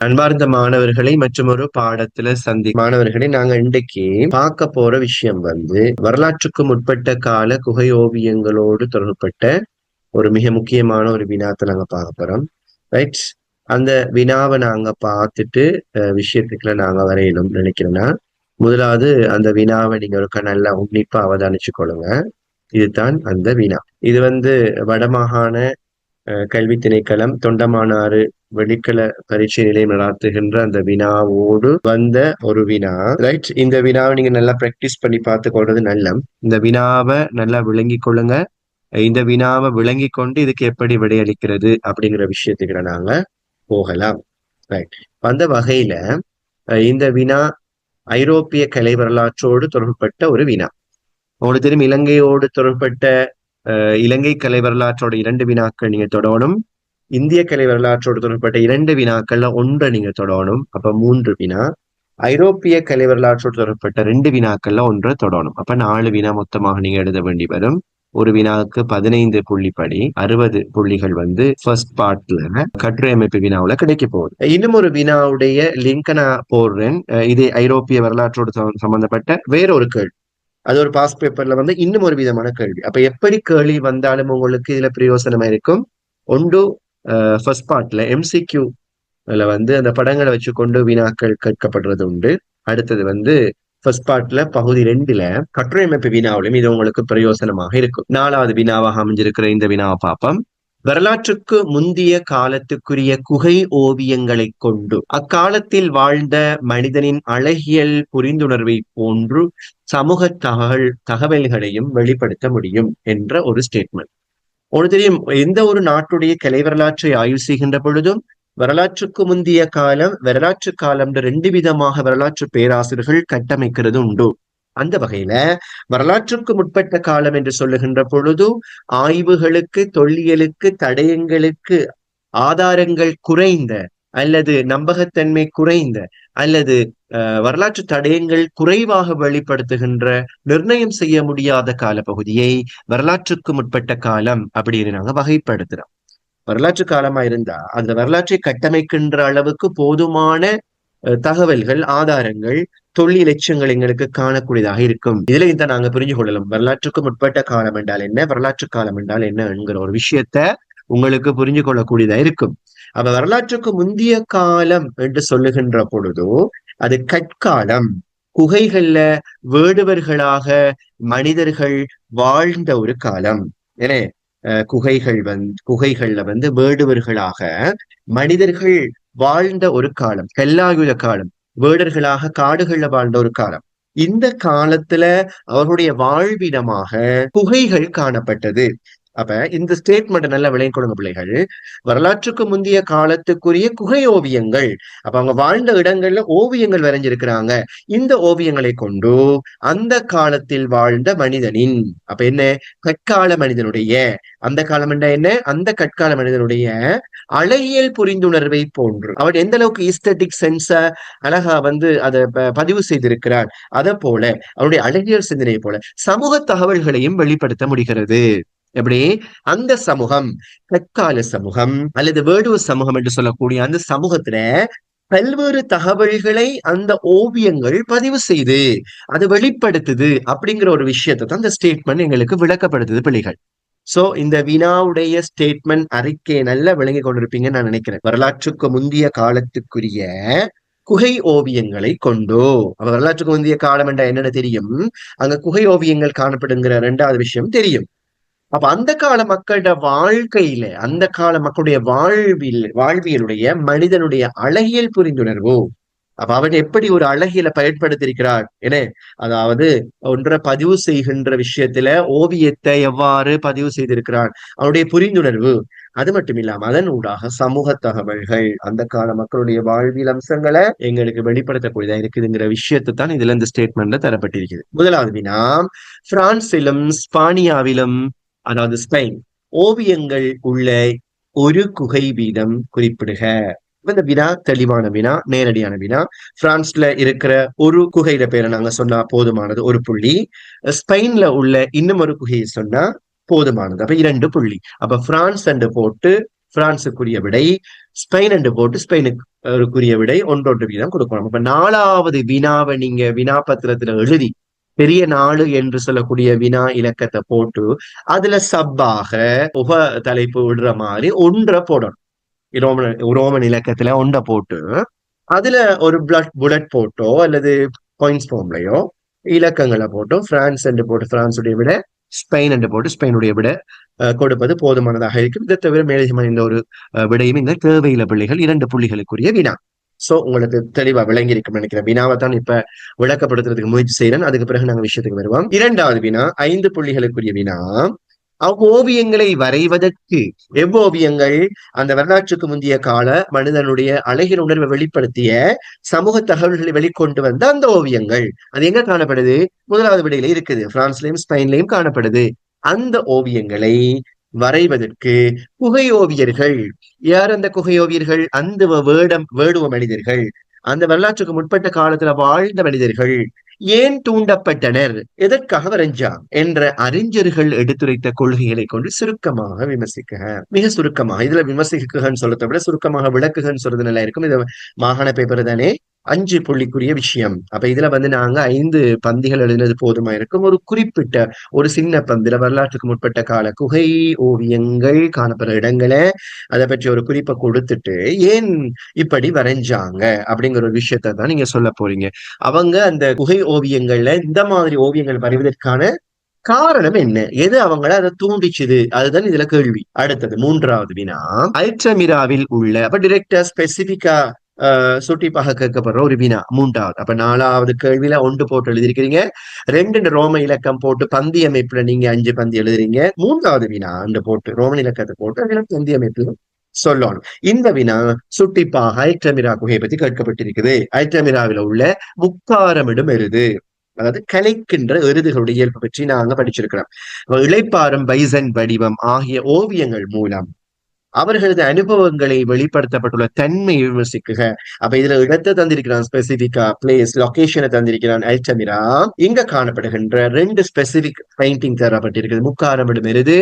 அன்பார்ந்த மாணவர்களை மற்றும் ஒரு பாடத்துல சந்தி மாணவர்களை நாங்க இன்றைக்கு பார்க்க போற விஷயம் வந்து வரலாற்றுக்கு முற்பட்ட கால குகை ஓவியங்களோடு தொடர்பட்ட ஒரு மிக முக்கியமான ஒரு வினாத்தை நாங்க பார்க்க போறோம். ரைட் அந்த வினாவை நாங்க பார்த்துட்டு விஷயத்துக்குள்ள நாங்க வரையணும் நினைக்கிறேன்னா முதலாவது அந்த வினாவை நீங்க ஒரு நல்லா உன்னிப்பா அவதானிச்சு கொள்ளுங்க இதுதான் அந்த வினா. இது வந்து வடமாகாண கல்வி திணைக்களம் தொண்டமானாறு வெளிக்கல பரீட்சை நிலையம் நடாத்துகின்ற அந்த வினாவோடு வந்த ஒரு வினா. ரைட் இந்த வினாவை நீங்க நல்லா பிராக்டிஸ் பண்ணி பார்த்து கொள்றது நல்ல இந்த வினாவை நல்லா விளங்கி கொள்ளுங்க. இந்த வினாவை விளங்கி கொண்டு இதுக்கு எப்படி விடையளிக்கிறது அப்படிங்கிற விஷயத்துக்கு நாங்க போகலாம். ரைட் அந்த வகையில இந்த வினா ஐரோப்பிய கலை வரலாற்றோடு தொடர்பட்ட ஒரு வினா. உங்களுக்கு தெரியும் இலங்கையோடு தொடர்பட்ட இலங்கை கலை வரலாற்றோட இரண்டு வினாக்கள் நீங்க தொடணும் இந்திய கலை வரலாற்றோடு தொடர்பட்ட இரண்டு வினாக்கள்ல ஒன்றை நீங்க தொடணும் அப்ப மூன்று வினா. ஐரோப்பிய கலை வரலாற்றோடு தொடர்பட்ட ரெண்டு வினாக்கள்ல ஒன்றை தொடணும் அப்ப நாலு வினா மொத்தமாக நீங்க எழுத வேண்டி வரும். ஒரு வினாவுக்கு பதினைந்து புள்ளி படி அறுபது புள்ளிகள் வந்து ஃபர்ஸ்ட் பார்ட்ல கட்டுரை அமைப்பு வினாவுல கிடைக்க போகுது. இன்னும் ஒரு வினாவுடைய லிங்கனா நான் போடுறேன் இது ஐரோப்பிய வரலாற்றோடு சம்பந்தப்பட்ட வேற ஒரு கேள்வி. அது ஒரு பாஸ் பேப்பர்ல வந்து இன்னும் ஒரு விதமான கேள்வி. அப்ப எப்படி கேள்வி வந்தாலும் உங்களுக்கு இதுல பிரயோசனமா இருக்கும்? ஒன்று ஃபர்ஸ்ட் பார்ட்ல எம்சிக்யூ வந்து அந்த படங்களை வச்சு கொண்டு வினாக்கள் கேட்கப்படுறது உண்டு. அடுத்தது வந்து ஃபர்ஸ்ட் பார்ட்ல பகுதி ரெண்டுல கட்டுரை அமைப்பு வினாவிலும் இது உங்களுக்கு பிரயோசனமாக இருக்கும். நாலாவது வினாவாக அமைஞ்சிருக்கிற இந்த வினாவை பார்ப்போம். வரலாற்றுக்கு முந்திய காலத்துக்குரிய குகை ஓவியங்களை கொண்டு அக்காலத்தில் வாழ்ந்த மனிதனின் அழகியல் புரிந்துணர்வை போன்று சமூக தகவல் தகவல்களையும் வெளிப்படுத்த முடியும் என்ற ஒரு ஸ்டேட்மெண்ட் ஒன்று தெரியும் எந்த ஒரு நாட்டுடைய கலை வரலாற்றை ஆய்வு செய்கின்ற பொழுதும் வரலாற்றுக்கு முந்திய காலம் வரலாற்று காலம் ரெண்டு விதமாக வரலாற்று பேராசிரியர்கள் கட்டமைக்கிறது உண்டு. அந்த வகையில வரலாற்றுக்கு முற்பட்ட காலம் என்று சொல்லுகின்ற பொழுது ஆய்வுகளுக்கு தொல்லியலுக்கு தடயங்களுக்கு ஆதாரங்கள் குறைந்த அல்லது நம்பகத்தன்மை குறைந்த அல்லது வரலாற்று தடயங்கள் குறைவாக வெளிப்படுத்துகின்ற நிர்ணயம் செய்ய முடியாத கால பகுதியை வரலாற்றுக்கு முற்பட்ட காலம் அப்படின்னு நாங்க வகைப்படுத்துறோம். வரலாற்று காலமா இருந்தா அந்த வரலாற்றை கட்டமைக்கின்ற அளவுக்கு போதுமான தகவல்கள் ஆதாரங்கள் தொழில் இலட்சியங்கள் எங்களுக்கு காணக்கூடியதாக இருக்கும். இதுல தான் நாங்க புரிஞ்சு கொள்ளலாம். வரலாற்றுக்கு முற்பட்ட காலம் என்றால் என்ன? வரலாற்று காலம் என்றால் என்ன என்கிற ஒரு விஷயத்த உங்களுக்கு புரிஞ்சு கொள்ளக்கூடியதா இருக்கும். அப்ப வரலாற்றுக்கு முந்தைய காலம் என்று சொல்லுகின்ற பொழுதோ அது கற்காலம். குகைகள்ல வேடுவர்களாக மனிதர்கள் வாழ்ந்த ஒரு காலம். என குகைகள் வந்து குகைகள்ல வந்து வேடுவர்களாக மனிதர்கள் வாழ்ந்த ஒரு காலம். கல்லாயுத காலம். வேடர்களாக காடுகள்ல வாழ்ந்த ஒரு காலம். இந்த காலத்துல அவர்களுடைய வாழ்விடமாக குகைகள் காணப்பட்டது. அப்ப இந்த ஸ்டேட்மெண்ட் நல்லா விளங்கி கொடுங்க பிள்ளைகள். வரலாற்றுக்கு முந்தைய காலத்துக்குரிய குகை ஓவியங்கள். அப்ப அவங்க வாழ்ந்த இடங்கள்ல ஓவியங்கள் வரைஞ்சிருக்கிறாங்க. இந்த ஓவியங்களை கொண்டு அந்த காலத்தில் வாழ்ந்த மனிதனின் அப்ப என்ன? கற்கால மனிதனுடைய அந்த காலம் என்ன? அந்த கற்கால மனிதனுடைய அழகியல் புரிந்துணர்வை போன்று. அவர் எந்த அளவுக்கு ஈஸ்தட்டிக் சென்ஸ அழகா வந்து அதை பதிவு செய்திருக்கிறார் அதை போல அவருடைய அழகியல் சிந்தனையை போல சமூக தகவல்களையும் வெளிப்படுத்த முடிகிறது. எப்படி? அந்த சமூகம் தற்கால சமூகம் அல்லது வேடுவ சமூகம் என்று சொல்லக்கூடிய அந்த சமூகத்துல பல்வேறு தகவல்களை அந்த ஓவியங்கள் பதிவு செய்து அது வெளிப்படுத்துது அப்படிங்கிற ஒரு விஷயத்தை தான் இந்த ஸ்டேட்மெண்ட் எங்களுக்கு விளக்கப்படுத்துது பிள்ளைகள். சோ இந்த வினாவுடைய ஸ்டேட்மெண்ட் அறிக்கையை நல்லா விளங்கி கொண்டிருப்பீங்கன்னு நான் நினைக்கிறேன். வரலாற்றுக்கு முந்தைய காலத்துக்குரிய குகை ஓவியங்களை கொண்டோ வரலாற்றுக்கு முந்தைய காலம் என்ற என்னென்ன தெரியும்? அங்க குகை ஓவியங்கள் காணப்படுங்கிற ரெண்டாவது விஷயம் தெரியும். அப்ப அந்த கால மக்களோட வாழ்க்கையில அந்த கால மக்களுடைய வாழ்வில் வாழ்வியலுடைய மனிதனுடைய அழகியல் புரிந்துணர்வு. அப்ப அவன் எப்படி ஒரு அழகியல பயன்படுத்தியிருக்கிறார் என அதாவது ஒன்றை பதிவு செய்கின்ற விஷயத்துல ஓவியத்தை எவ்வாறு பதிவு செய்திருக்கிறான்? அவனுடைய புரிந்துணர்வு. அது மட்டும் இல்லாம அதன் ஊடாக சமூக தகவல்கள் அந்த கால மக்களுடைய வாழ்வியல் அம்சங்களை எங்களுக்கு வெளிப்படுத்தக்கூடியதா இருக்குதுங்கிற விஷயத்தை தான் இதுல இந்த ஸ்டேட்மெண்ட்ல தரப்பட்டிருக்குது. முதலாவது வினா பிரான்சிலும் ஸ்பானியாவிலும் அதாவது ஸ்பெயின். ஓவியங்கள் உள்ள ஒரு குகை வீதம் குறிப்பிடுக. இந்த வினா தெளிவான வினா நேரடியான வினா. பிரான்ஸ்ல இருக்கிற ஒரு குகையில பேரை நாங்க சொன்னா போதுமானது ஒரு புள்ளி. ஸ்பெயின்ல உள்ள இன்னும் ஒரு குகையை சொன்னா போதுமானது. அப்ப இரண்டு புள்ளி. அப்ப பிரான்ஸ் என்று போட்டு பிரான்சுக்குரிய விடை ஸ்பெயின் என்று போட்டு ஸ்பெயினுக்குரிய விடை ஒன்றொன்று வீதம் கொடுக்கணும். அப்ப நாலாவது வினாவை நீங்க வினா பத்திரத்துல எழுதி பெரிய நாடு என்று சொல்லக்கூடிய வினா இலக்கத்தை போட்டு அதுல சப்பாக உப தலைப்பு விடுற மாதிரி ஒன்றை போடணும். ரோமன் ரோமன் இலக்கத்துல ஒன்றை போட்டு அதுல ஒரு பிளட் புல்லட் போட்டோ அல்லது பாயிண்ட்ஸ் ஃபார்ம்லயோ இலக்கங்களை போட்டோ பிரான்ஸ் என்று போட்டு பிரான்ஸுடைய விட ஸ்பெயின் என்று போட்டு ஸ்பெயினுடைய விட கொடுப்பது போதுமானதாக இருக்கும். இதை தவிர மேலதிகமான இந்த ஒரு விடையும் இந்த தேவையில பிள்ளைகள் இரண்டு புள்ளிகளுக்குரிய வினா. சோ உங்களுக்கு தெளிவா விளங்கி இருக்கும் நினைக்கிறேன். வினாவை தான் இப்ப விளக்கப்படுத்துறதுக்கு முயற்சி செய்யறேன் அதுக்கு பிறகு நாங்க விஷயத்துக்கு வருவோம். இரண்டாவது வினா ஐந்து புள்ளிகளுக்குரிய வினா. அவ்வோவியங்களை வரைவதற்கு எவ்வோவியங்கள் அந்த வரலாற்றுக்கு முந்தைய கால மனிதனுடைய அழகின் உணர்வை வெளிப்படுத்திய சமூக தகவல்களை வெளிக்கொண்டு வந்த அந்த ஓவியங்கள். அது எங்க காணப்படுது? முதலாவது விடையில இருக்குது. பிரான்ஸ்லயும் ஸ்பெயின்லயும் காணப்படுது. அந்த ஓவியங்களை வரைவதற்கு குகையோவியர்கள். யார் அந்த குகையோவியர்கள்? அந்த வேடம் வேடுவ மனிதர்கள். அந்த வரலாற்றுக்கு முற்பட்ட காலத்துல வாழ்ந்த மனிதர்கள். ஏன் தூண்டப்பட்டனர்? எதற்காக வரைஞ்சான் என்ற அறிஞர்கள் எடுத்துரைத்த கொள்கைகளை கொண்டு சுருக்கமாக விமர்சிக்க. மிக சுருக்கமாக. இதுல விமர்சிக்குகன்னு சொல்லத்தை விட சுருக்கமாக விளக்குகன்னு சொல்றது நல்லா இருக்கும். இது மாகாண பேப்பர் தானே? அஞ்சு புள்ளிக்குரிய விஷயம். அப்ப இதுல வந்து நாங்க ஐந்து பந்திகள் எழுதினது போதுமா இருக்கும். ஒரு குறிப்பிட்ட ஒரு சின்ன பந்தில வரலாற்றுக்கு முற்பட்ட கால குகை ஓவியங்கள் காணப்படுற இடங்களை அதை பற்றி ஒரு குறிப்பை கொடுத்துட்டு ஏன் இப்படி வரைஞ்சாங்க? அப்படிங்கிற ஒரு விஷயத்த தான் நீங்க சொல்ல போறீங்க. அவங்க அந்த குகை ஓவியங்கள்ல இந்த மாதிரி ஓவியங்கள் வரைவதற்கான காரணம் என்ன? எது அவங்கள அதை தூண்டிச்சுது? அதுதான் இதுல கேள்வி. அடுத்தது மூன்றாவது வினா. அல்ட்ரமிராவில் உள்ள அப்ப டிரெக்டா ஸ்பெசிபிக்கா சுட்டிப்பாக கேட்கப்படுற ஒரு வினா மூன்றாவது. அப்ப நாலாவது கேள்வியில ஒன்று போட்டு எழுதிருக்கிறீங்க ரெண்டு ரோம இலக்கம் போட்டு பந்தி அமைப்புல நீங்க அஞ்சு பந்தி எழுதுறீங்க. மூன்றாவது வினா அந்த போட்டு ரோமன் இலக்கத்தை போட்டு பந்தி அமைப்புல சொல்லணும். இந்த வினா சுட்டிப்பாக ஐட்ரமிரா குகையை பத்தி கேட்கப்பட்டிருக்குது. ஐட்ரமிராவில உள்ள முக்காரமிடும் எருது. அதாவது கலைக்கின்ற எருதுகளுடைய இயல்பு பற்றி நாங்க படிச்சிருக்கிறோம். இளைப்பாரம் பைசன் வடிவம் ஆகிய ஓவியங்கள் மூலம் அவர்களது அனுபவங்களை வெளிப்படுத்தப்பட்டுள்ள தன்மையை விமர்சிக்குக. அப்ப இதுல இடத்தை தந்திருக்கிறான் ஸ்பெசிபிக்கா பிளேஸ் லொகேஷனை தந்திருக்கிறான் அல்டமிரா இங்க காணப்படுகின்ற ரெண்டு ஸ்பெசிபிக் பெயிண்டிங் தரப்பட்டிருக்கிறது முக்காரமிடும் எருது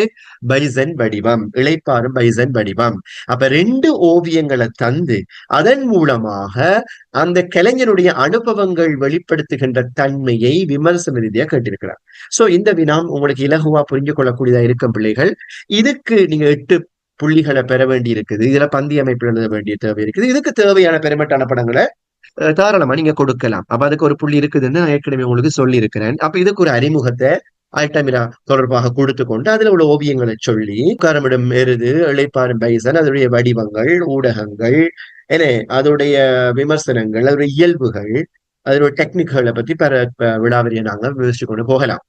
பைசன் வடிவம் இளைப்பாறும் பைசன் வடிவம். அப்ப ரெண்டு ஓவியங்களை தந்து அதன் மூலமாக அந்த கலைஞருடைய அனுபவங்கள் வெளிப்படுத்துகின்ற தன்மையை விமர்சன ரீதியா கேட்டிருக்கிறார். சோ இந்த வினாம் உங்களுக்கு இலகுவா புரிஞ்சு கொள்ளக்கூடியதா இருக்கும் பிள்ளைகள்? இதுக்கு நீங்க எட்டு புள்ளிகளை பெற வேண்டி இருக்குது இதுல பந்தி அமைப்பு எழுத வேண்டிய தேவை இருக்குது. இதுக்கு தேவையான பெருமட்டான படங்களை தாராளமா நீங்க கொடுக்கலாம். அப்ப அதுக்கு ஒரு புள்ளி இருக்குதுன்னு நான் ஏற்கனவே உங்களுக்கு சொல்லி இருக்கிறேன் அப்ப இதுக்கு ஒரு அறிமுகத்தை ஆல்டமிரா தொடர்பாக கொடுத்து கொண்டு அதுல உள்ள ஓவியங்களை சொல்லி கரமிடம் எருது இழைப்பாரும் பைசன் அதனுடைய வடிவங்கள் ஊடகங்கள் என அதோடைய விமர்சனங்கள் அதோடைய இயல்புகள் அதனுடைய டெக்னிக்குகளை பத்தி பெற விழாவரிய நாங்க விவரிச்சு கொண்டு போகலாம்.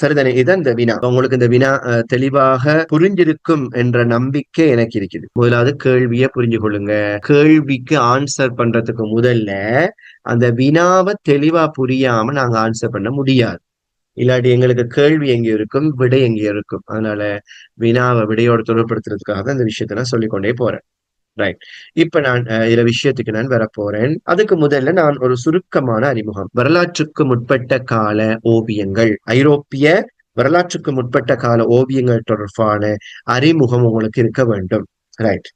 சரிதானே? இதான் இந்த வினா. உங்களுக்கு இந்த வினா தெளிவாக புரிஞ்சிருக்கும் என்ற நம்பிக்கை எனக்கு இருக்குது. முதலாவது கேள்வியை புரிஞ்சு கொள்ளுங்க. கேள்விக்கு ஆன்சர் பண்றதுக்கு முதல்ல அந்த வினாவை தெளிவா புரியாம நாங்க ஆன்சர் பண்ண முடியாது. இல்லாட்டி எங்களுக்கு கேள்வி எங்க இருக்கும்? விடை எங்கே இருக்கும்? அதனால வினாவை விடையோட தொடர்படுத்துறதுக்காக இந்த விஷயத்த நான் சொல்லிக்கொண்டே போறேன். ரைட் இப்ப நான் இதுல விஷயத்துக்கு நான் வரப்போறேன். அதுக்கு முதல்ல நான் ஒரு சுருக்கமான அறிமுகம். வரலாற்றுக்கு முற்பட்ட கால ஓவியங்கள். ஐரோப்பிய வரலாற்றுக்கு முற்பட்ட கால ஓவியங்கள் தொடர்பான அறிமுகம் உங்களுக்கு இருக்க வேண்டும். ரைட்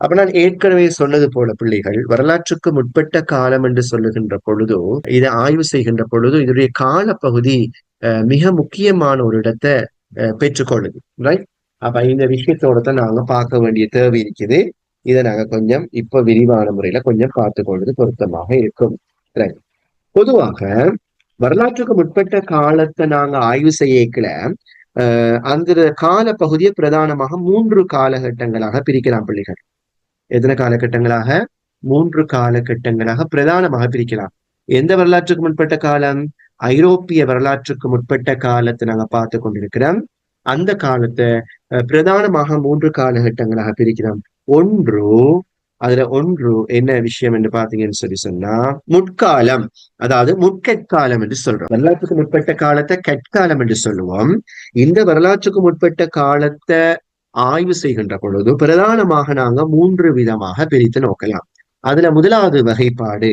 அப்ப நான் ஏற்கனவே சொன்னது போல பிள்ளைகள் வரலாற்றுக்கு முற்பட்ட காலம் என்று சொல்லுகின்ற பொழுதோ இதை ஆய்வு செய்கின்ற பொழுது இதனுடைய காலப்பகுதி மிக முக்கியமான ஒரு இடத்தை பெற்றுக்கொள்ளுது. ரைட் அப்ப இந்த விஷயத்தோட தான் நாங்க பார்க்க வேண்டிய தேவை இருக்குது. இதை நாங்க கொஞ்சம் இப்ப விரிவான முறையில கொஞ்சம் பார்த்துக்கொள்வது பொருத்தமாக இருக்கும். பொதுவாக வரலாற்றுக்கு முற்பட்ட காலத்தை நாங்க ஆய்வு செய்யக்கல அந்த கால பகுதியை பிரதானமாக மூன்று காலகட்டங்களாக பிரிக்கலாம் பிள்ளைகள். எத்தனை காலகட்டங்களாக? மூன்று காலகட்டங்களாக பிரதானமாக பிரிக்கலாம். எந்த வரலாற்றுக்கு முற்பட்ட காலம்? ஐரோப்பிய வரலாற்றுக்கு முற்பட்ட காலத்தை நாங்க பார்த்து கொண்டிருக்கிறோம். அந்த காலத்தை பிரதானமாக மூன்று காலகட்டங்களாக பிரிக்கிறோம். ஒன்று அதுல ஒன்று என்ன விஷயம் என்று பாத்தீங்கன்னு சொல்லி சொன்னா முற்காலம். அதாவது முற்கற்காலம் என்று சொல்றோம். வரலாற்றுக்கு முற்பட்ட காலத்தை கற்காலம் என்று சொல்லுவோம். இந்த வரலாற்றுக்கு முற்பட்ட காலத்தை ஆய்வு செய்கின்ற பொழுது பிரதானமாக நாங்க மூன்று விதமாக பிரித்து நோக்கலாம். அதுல முதலாவது வகைப்பாடு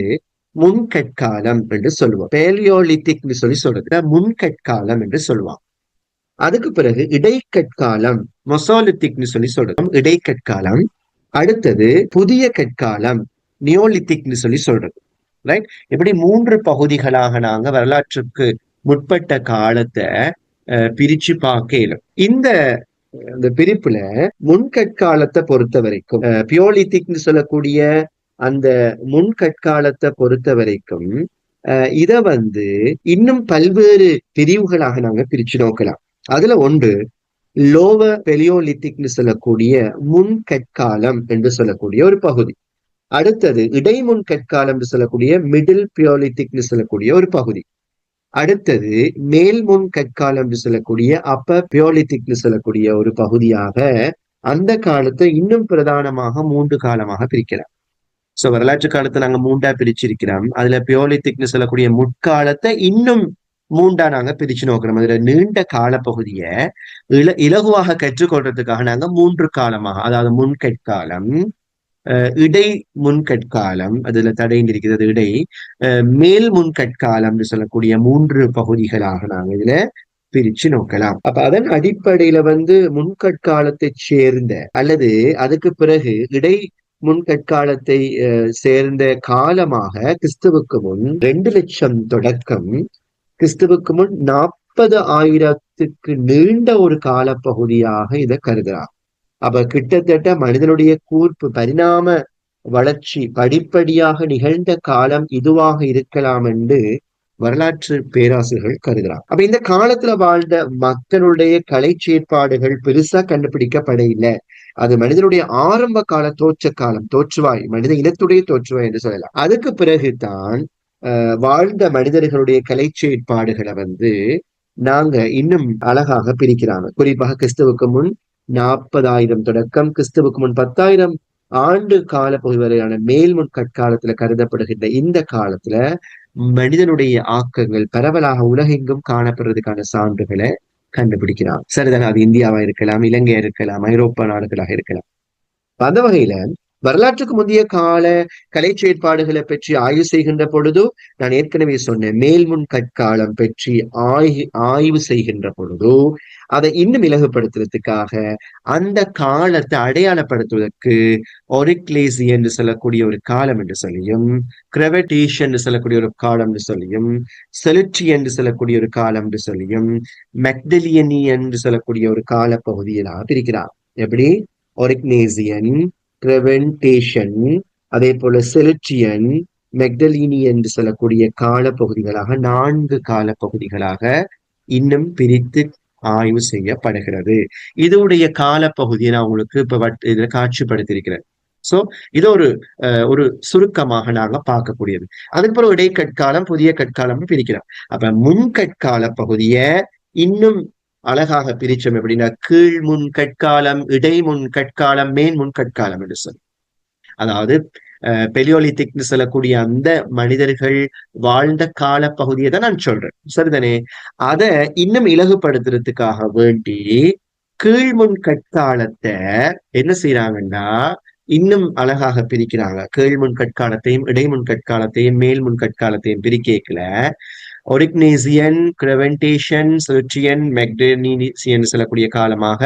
முன்கற்காலம் என்று சொல்லுவோம். பேலியோலித்திக் சொல்லி சொல்றது முன்கற்காலம் என்று சொல்லுவான் அதுக்கு பிறகு இடைக்கற்காலம் மொசோலித்திக்னு சொல்லி சொல்றோம். இடைக்கற்காலம். அடுத்தது புதிய கற்காலம் நியோலித்திக்னு சொல்லி சொல்றது ரைட் இப்படி மூன்று பகுதிகளாக நாங்க வரலாற்றுக்கு முற்பட்ட காலத்தை பிரிச்சு பார்க்கலும் இந்த இந்த பிரிப்புல முன்கற்காலத்தை பொறுத்த வரைக்கும் பியோலித்திக்னு சொல்லக்கூடிய அந்த முன்கற்காலத்தை பொறுத்த வரைக்கும் இத வந்து இன்னும் பல்வேறு பிரிவுகளாக நாங்க பிரிச்சு நோக்கலாம். அதுல ஒன்று லோவ பெலியோலித்திக்னு சொல்லக்கூடிய முன் கற்காலம் என்று சொல்லக்கூடிய ஒரு பகுதி. அடுத்தது இடைமுன் கற்காலம் என்று சொல்லக்கூடிய மிடில் பியோலித்திக்னு சொல்லக்கூடிய ஒரு பகுதி. அடுத்தது மேல் முன் கற்காலம் என்று சொல்லக்கூடிய அப்ப பியோலித்திக்னு சொல்லக்கூடிய ஒரு பகுதியாக அந்த காலத்தை இன்னும் பிரதானமாக மூன்று காலமாக பிரிக்கலாம். சோ வரலாற்று காலத்தை நாங்க மூன்றா பிரிச்சிருக்கிறோம். அதுல பியோலித்திக்னு சொல்லக்கூடிய முற்காலத்தை இன்னும் மூண்டா நாங்க பிரிச்சு நோக்கிறோம் அதுல நீண்ட கால பகுதிய இல இலகுவாக கற்றுக்கொள்றதுக்காக நாங்க மூன்று காலமாக அதாவது முன்கட்காலம் இடை முன்கட்காலம் அதுல தடைந்திருக்கிறது இடை மேல் முன்கட்காலம் சொல்லக்கூடிய மூன்று பகுதிகளாக நாங்க இதுல பிரிச்சு நோக்கலாம். அப்ப அதன் அடிப்படையில வந்து முன்கட்காலத்தை சேர்ந்த அல்லது அதுக்கு பிறகு இடை முன்கட்காலத்தை சேர்ந்த காலமாக கிறிஸ்துவுக்கு முன் ரெண்டு லட்சம் தொடக்கம் கிறிஸ்துவுக்கு முன் நாற்பது ஆயிரத்துக்கு நீண்ட ஒரு காலப்பகுதியாக இதை கருதுறார். அப்ப கிட்டத்தட்ட மனிதனுடைய கூர்ப்பு பரிணாம வளர்ச்சி படிப்படியாக நிகழ்ந்த காலம் இதுவாக இருக்கலாம் என்று வரலாற்று பேராசிரியர்கள் கருதுறாங்க அப்ப இந்த காலத்துல வாழ்ந்த மக்களுடைய கலை செயற்பாடுகள் பெருசா கண்டுபிடிக்கப்பட இல்லை அது மனிதனுடைய ஆரம்ப கால தோற்ற காலம் தோற்றுவாய் மனித இனத்துடைய தோற்றுவாய் என்று சொல்லலாம். அதுக்கு பிறகுதான் வாழ்ந்த மனிதர்களுடைய கலை செயற்பாடுகளை வந்து நாங்க இன்னும் அழகாக பிரிக்கிறாங்க. குறிப்பாக கிறிஸ்துவுக்கு முன் நாற்பதாயிரம் தொடக்கம் கிறிஸ்துவுக்கு முன் பத்தாயிரம் ஆண்டு கால பகுதி மேல்முன் கற்காலத்துல கருதப்படுகின்ற இந்த காலத்துல மனிதனுடைய ஆக்கங்கள் பரவலாக உலகெங்கும் காணப்படுறதுக்கான சான்றுகளை கண்டுபிடிக்கிறான். சரிதான? அது இந்தியாவா இருக்கலாம் இலங்கையா இருக்கலாம் ஐரோப்பா நாடுகளாக இருக்கலாம். அந்த வகையில வரலாற்றுக்கு முந்தைய கால கலை செயற்பாடுகளை பற்றி ஆய்வு செய்கின்ற பொழுது நான் ஏற்கனவே சொன்னேன். மேல்முன் கற்காலம் பற்றி ஆய்வு ஆய்வு செய்கின்ற பொழுது அதை இன்னும் இலகுப்படுத்துறதுக்காக அந்த காலத்தை அடையாளப்படுத்துவதற்கு ஒரிக்லேசி என்று சொல்லக்கூடிய ஒரு காலம் என்று சொல்லியும் கிரவடேஷ் என்று சொல்லக்கூடிய ஒரு காலம் என்று சொல்லியும் செலுட்ரி என்று சொல்லக்கூடிய ஒரு காலம் என்று சொல்லியும் மெக்டலியனி என்று சொல்லக்கூடிய ஒரு கால பகுதியிலாக பிரிக்கிறார். எப்படி? ஒரிக்னேசியன் கிரெவென்டேஷன் அதே போல செலுட்ரியன் மெக்டலீனி என்று சொல்லக்கூடிய கால பகுதிகளாக நான்கு கால பகுதிகளாக இன்னும் பிரித்து ஆய்வு செய்யப்படுகிறது. இதோடைய காலப்பகுதியை நான் உங்களுக்கு இப்ப இதுல காட்சிப்படுத்தியிருக்கிறேன். சோ இது ஒரு ஒரு சுருக்கமாக நாங்க பார்க்கக்கூடியது. அதுக்கப்புறம் இடைக்கட்காலம் புதிய கட்காலம் பிரிக்கிறோம். அப்ப முன்கட்கால பகுதிய இன்னும் அழகாக பிரிச்சோம் எப்படின்னா கீழ் முன் கட்காலம் இடை முன் கட்காலம் மேன் முன் கட்காலம் என்று சொல்லி அதாவது பெலியோலித்திக்னு சொல்லக்கூடிய அந்த மனிதர்கள் வாழ்ந்த கால பகுதியை தான் நான் சொல்றேன். சரிதானே? அதை இன்னும் இலகுபடுத்துறதுக்காக வேண்டி கீழ்முன் கட்காலத்தை என்ன செய்யறாங்கன்னா இன்னும் அழகாக பிரிக்கிறாங்க. கீழ்முன் கட்காலத்தையும் இடைமுன் கட்காலத்தையும் மேல்முன் கட்காலத்தையும் பிரிக்கல ஒரிக்னேசியன் கிரவென்டேஷன் சொற்றியன் மெக்டனிசியன் சொல்லக்கூடிய காலமாக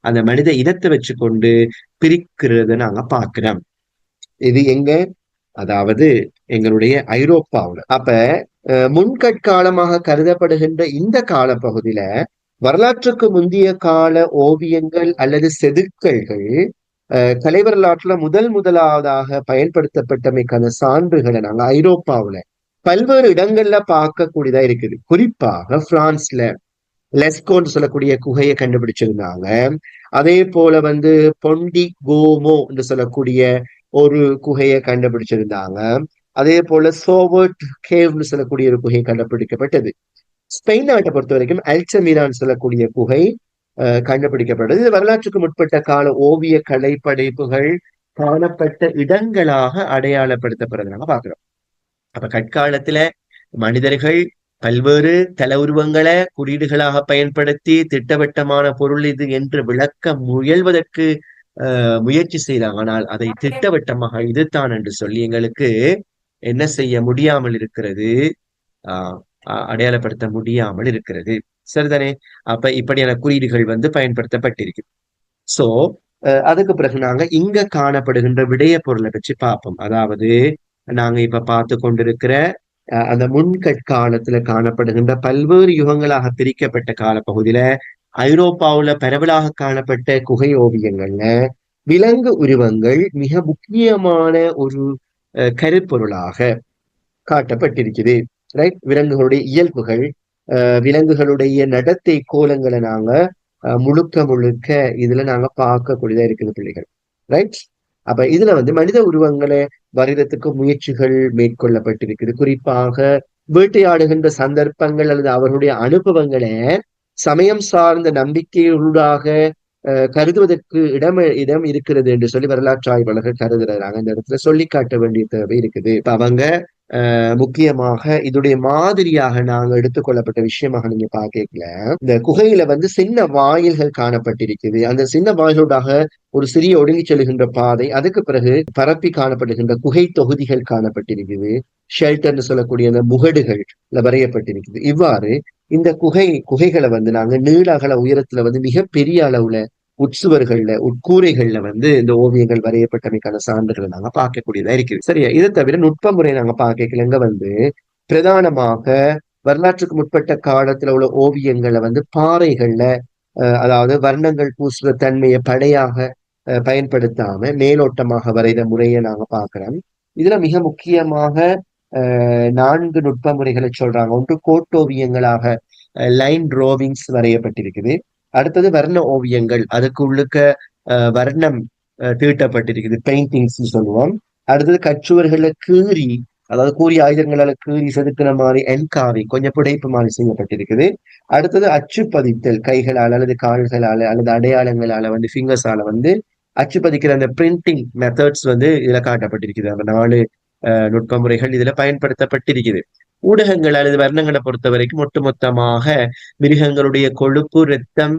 அந்த மனித இனத்தை வச்சுக்கொண்டு பிரிக்கிறத நாங்க பாக்குறோம் இது எங்க? அதாவது எங்களுடைய ஐரோப்பாவில். அப்ப முன்கட்காலமாக கருதப்படுகின்ற இந்த கால பகுதியில வரலாற்றுக்கு முந்தைய கால ஓவியங்கள் அல்லது செதுக்கல்கள் கலை வரலாற்றுல முதல் முதலாவதாக பயன்படுத்தப்பட்டமைக்கான சான்றுகளை நாங்க ஐரோப்பாவில் பல்வேறு இடங்கள்ல பார்க்கக்கூடியதா இருக்குது. குறிப்பாக பிரான்ஸ்ல லெஸ்கோன்னு சொல்லக்கூடிய குகையை கண்டுபிடிச்சிருந்தாங்க. அதே போல வந்து பொண்டி கோமோ என்று சொல்லக்கூடிய ஒரு குகையை கண்டுபிடிச்சிருந்தாங்க. அதே போல சோவர்ட் கேவ்னு சொல்லக்கூடிய ஒரு குகை கண்டுபிடிக்கப்பட்டது. ஸ்பெயின் நாட்டை பொறுத்த வரைக்கும் அல்சமீரான் சொல்லக்கூடிய குகை கண்டுபிடிக்கப்பட்டது. இது வரலாற்றுக்கு முற்பட்ட கால ஓவிய கலை படைப்புகள் காணப்பட்ட இடங்களாக அடையாளப்படுத்தப்படுறது நாங்க பாக்குறோம் அப்ப கற்காலத்துல மனிதர்கள் பல்வேறு தல உருவங்களை குறியீடுகளாக பயன்படுத்தி திட்டவட்டமான பொருள் இது என்று விளக்க முயல்வதற்கு முயற்சி செய்தாங்க. ஆனால் அதை திட்டவட்டமாக இதுதான் என்று சொல்லி எங்களுக்கு என்ன செய்ய முடியாமல் இருக்கிறது. ஆஹ் அடையாளப்படுத்த முடியாமல் இருக்கிறது. சரிதானே? அப்ப இப்படியான குறியீடுகள் வந்து பயன்படுத்தப்பட்டிருக்கு. சோ அதுக்கு பிறகு நாங்க இங்க காணப்படுகின்ற விடய பொருளை வச்சு பார்ப்போம். அதாவது நாங்க இப்ப பார்த்து கொண்டிருக்கிற அந்த முன்கட்காலத்துல காணப்படுகின்ற பல்வேறு யுகங்களாக பிரிக்கப்பட்ட காலப்பகுதியில ஐரோப்பாவுல பரவலாக காணப்பட்ட குகை ஓவியங்கள்ல விலங்கு உருவங்கள் மிக முக்கியமான ஒரு கருப்பொருளாக காட்டப்பட்டிருக்குது. ரைட் விலங்குகளுடைய இயல்புகள் விலங்குகளுடைய நடத்தை கோலங்களை நாங்க முழுக்க முழுக்க இதுல நாங்க பார்க்கக்கூடியதா இருக்குது பிள்ளைகள். ரைட் அப்ப இதுல வந்து மனித உருவங்களை வரைகிறதுக்கு முயற்சிகள் மேற்கொள்ளப்பட்டிருக்குது. குறிப்பாக வேட்டையாடுகின்ற சந்தர்ப்பங்கள் அல்லது அவர்களுடைய அனுபவங்களை சமயம் சார்ந்த நம்பிக்கையுள்ளாக கருதுவதற்கு இடம் இடம் இருக்கிறது என்று சொல்லி வரலாற்று ஆய்வாளர்கள் கருதுறாங்க. அந்த இடத்துல சொல்லி காட்ட வேண்டிய தேவை இருக்குது. இப்ப அவங்க முக்கியமாக இதோடைய மாதிரியாக நாங்க எடுத்துக்கொள்ளப்பட்ட விஷயமாக நீங்க பாக்கல இந்த குகையில வந்து சின்ன வாயில்கள் காணப்பட்டிருக்குது. அந்த சின்ன வாயிலோடாக ஒரு சிறிய ஒடுங்கி செல்கின்ற பாதை அதுக்கு பிறகு பரப்பி காணப்படுகின்ற குகை தொகுதிகள் காணப்பட்டிருக்குது. ஷெல்டர்னு சொல்லக்கூடிய அந்த முகடுகள் வரையப்பட்டிருக்குது. இவ்வாறு இந்த குகை குகைகளை வந்து நாங்க நீளகல உயரத்துல வந்து மிக பெரிய அளவுல உட்சுவர்கள்ல உட்கூரைகள்ல வந்து இந்த ஓவியங்கள் வரையப்பட்டமைக்கான சான்றுகளை நாங்க பார்க்கக்கூடியதா இருக்குது. சரியா? இதை தவிர நுட்ப முறை நாங்க பார்க்கலங்க வந்து பிரதானமாக வரலாற்றுக்கு முற்பட்ட காலத்துல உள்ள ஓவியங்களை வந்து பாறைகள்ல அதாவது வர்ணங்கள் பூசுற தன்மையை படையாக பயன்படுத்தாம மேலோட்டமாக வரைகிற முறையை நாங்க பாக்குறோம் இதுல மிக முக்கியமாக நான்கு நுட்ப முறைகளை சொல்றாங்க. ஒன்று கோட்டோவியங்களாக லைன் ட்ரோவிங்ஸ் வரையப்பட்டிருக்குது. அடுத்தது வர்ண ஓவியங்கள். அதுக்கு உள்ளுக்க வர்ணம் தீட்டப்பட்டிருக்குது. பெயிண்டிங்ஸ் சொல்லுவோம். அடுத்தது கச்சுவர்கள கீறி அதாவது கூறிய ஆயுதங்களால கீறி செதுக்கின மாதிரி என்காவி கொஞ்சம் புடைப்பு மாதிரி செய்யப்பட்டிருக்குது. அடுத்தது அச்சு பதித்தல் கைகளால் அல்லது கால்களால அல்லது அடையாளங்களால வந்து ஃபிங்கர்ஸால வந்து அச்சு பதிக்கிற அந்த பிரிண்டிங் மெத்தட்ஸ் வந்து இதுல காட்டப்பட்டிருக்குது. அந்த நாலு நுட்ப முறைகள் இதுல பயன்படுத்தப்பட்டிருக்குது. ஊடகங்கள் அல்லது வர்ணங்களை பொறுத்த வரைக்கும் ஒட்டுமொத்தமாக மிருகங்களுடைய கொழுப்பு ரத்தம்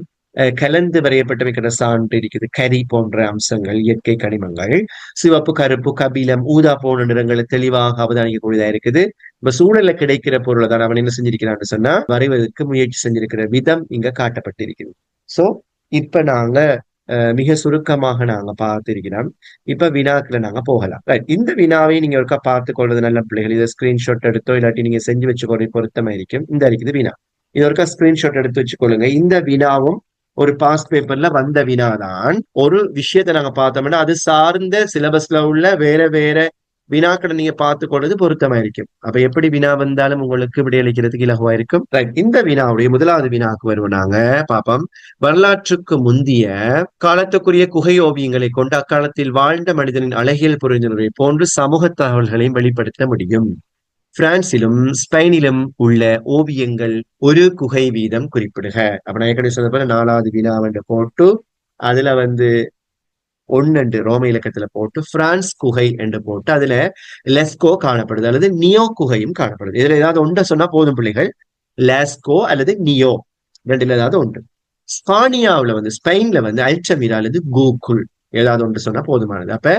கலந்து வரையப்பட்டமைக்கிற சான்று இருக்குது. கரி போன்ற அம்சங்கள் இயற்கை கனிமங்கள் சிவப்பு கருப்பு கபிலம் ஊதா போன்ற நிறங்களை தெளிவாக அவதானிக்கக்கூடியதா இருக்குது. இப்ப சூழல கிடைக்கிற பொருளை தான் அவன் என்ன செஞ்சிருக்கிறான்னு சொன்னா வரைவதற்கு முயற்சி செஞ்சிருக்கிற விதம் இங்க காட்டப்பட்டிருக்குது. சோ இப்ப நாங்க மிக சுருக்கமாக நாங்க பார்த்திருக்கிறோம். இப்ப வினாக்குல நாங்க போகலாம். இந்த வினாவை நீங்க ஒருக்கா பார்த்து கொள்வது நல்ல பிள்ளைகள். இதை ஸ்கிரீன்ஷாட் எடுத்தோ இல்லாட்டி நீங்க செஞ்சு வச்சுக்கொள்ள பொருத்தமா இருக்கும். இந்த இருக்குது வினா. இது ஒருக்கா ஸ்கிரீன்ஷாட் எடுத்து வச்சுக்கொள்ளுங்க இந்த வினாவும் ஒரு பாஸ்ட் பேப்பர்ல வந்த வினாதான் ஒரு விஷயத்தை நாங்க பார்த்தோம்னா அது சார்ந்த சிலபஸ்ல உள்ள வேற வேற வினாக்களை நீங்க பார்த்துக்கொள்வது பொருத்தமாயிருக்கும். பொருத்தமா இருக்கும் அப்ப எப்படி வினா வந்தாலும் உங்களுக்கு விடையளிக்கிறதுக்கு இலகுவா இருக்கும் இந்த வினாவுடைய முதலாவது வினாக்கு வருவோம் நாங்க. பாப்போம் வரலாற்றுக்கு முந்திய காலத்துக்குரிய குகை ஓவியங்களை கொண்டு அக்காலத்தில் வாழ்ந்த மனிதனின் அழகியல் புரிந்துணர்வை போன்று சமூக தகவல்களையும் வெளிப்படுத்த முடியும். பிரான்சிலும் ஸ்பெயினிலும் உள்ள ஓவியங்கள் ஒரு குகை வீதம் குறிப்பிடுக. அப்ப நான் ஏற்கனவே சொன்ன போல நாலாவது வினா வந்து போட்டு அதுல வந்து ஒன்னு ரோம இலக்கத்துல போட்டு பிரான்ஸ் குகை என்று போட்டு அதுல லெஸ்கோ காணப்படுது அல்லது நியோ குகையும் காணப்படுது. இதுல ஏதாவது ஒன்றை சொன்னா போதும் பிள்ளைகள். லெஸ்கோ அல்லது நியோ ரெண்டுல ஏதாவது ஒன்று. ஸ்பானியாவுல வந்து ஸ்பெயின்ல வந்து அல்சமீரா அல்லது கூகுள் ஏதாவது ஒன்று சொன்னா போதுமானது. அப்ப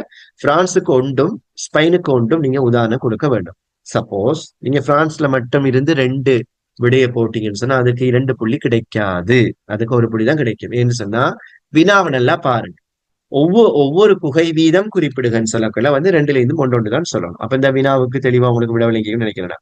பிரான்ஸுக்கு ஒன்றும் ஸ்பெயினுக்கு ஒன்றும் நீங்க உதாரணம் கொடுக்க வேண்டும். சப்போஸ் நீங்க பிரான்ஸ்ல மட்டும் இருந்து ரெண்டு விடைய போட்டீங்கன்னு சொன்னா அதுக்கு இரண்டு புள்ளி கிடைக்காது. அதுக்கு ஒரு புள்ளி தான் கிடைக்கும். ஏன்னு சொன்னா வினாவை நல்லா பாருங்க. ஒவ்வொரு ஒவ்வொரு குகை வீதம் குறிப்பிடுகன்னு சொல்லக்குள்ள வந்து ரெண்டுல இருந்து ஒன்று ஒன்று தான் சொல்லணும். அப்ப இந்த வினாவுக்கு தெளிவா உங்களுக்கு விட விளங்கியும் நினைக்கிறேன்